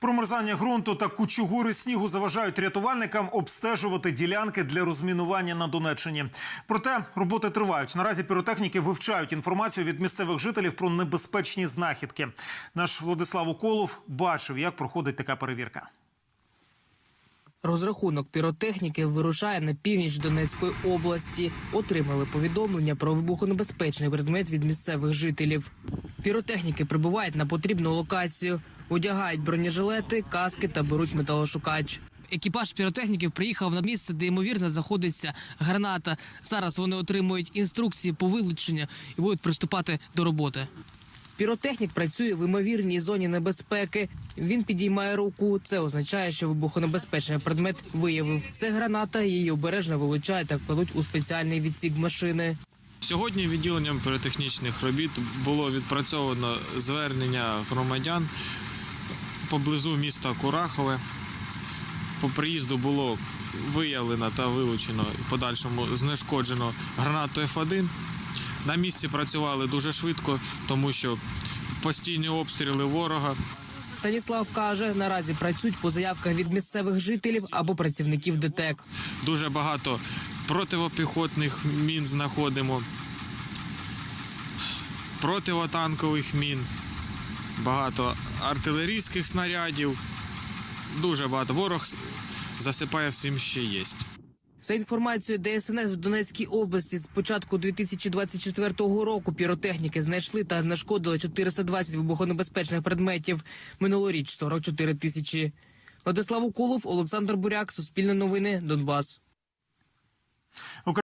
Промерзання ґрунту та кучугури снігу заважають рятувальникам обстежувати ділянки для розмінування на Донеччині. Проте роботи тривають. Наразі піротехніки вивчають інформацію від місцевих жителів про небезпечні знахідки. Наш Владислав Уколов бачив, як проходить така перевірка. Розрахунок піротехніки вирушає на північ Донецької області. Отримали повідомлення про вибухонебезпечний предмет від місцевих жителів. Піротехніки прибувають на потрібну локацію, одягають бронежилети, каски та беруть металошукач. Екіпаж піротехніків приїхав на місце, де ймовірно знаходиться граната. Зараз вони отримують інструкції по вилученню і будуть приступати до роботи. Піротехнік працює в імовірній зоні небезпеки. Він підіймає руку. Це означає, що вибухонебезпечний предмет виявив. Це граната. Її обережно вилучають та кладуть у спеціальний відсік машини. Сьогодні відділенням піротехнічних робіт було відпрацьовано звернення громадян поблизу міста Курахове. По приїзду було виявлено та вилучено подальшому знешкоджено гранату F1. На місці працювали дуже швидко, тому що постійні обстріли ворога. Станіслав каже, наразі працюють по заявках від місцевих жителів або працівників ДТЕК. Дуже багато противопіхотних мін знаходимо, противотанкових мін, багато артилерійських снарядів. Дуже багато. Ворог засипає всім, що є. За інформацією ДСНС в Донецькій області з початку 2024 року піротехніки знайшли та знешкодили 420 вибухонебезпечних предметів. Минулоріч 44 тисячі. Владислав Уколов, Олександр Буряк, Суспільне новини, Донбас.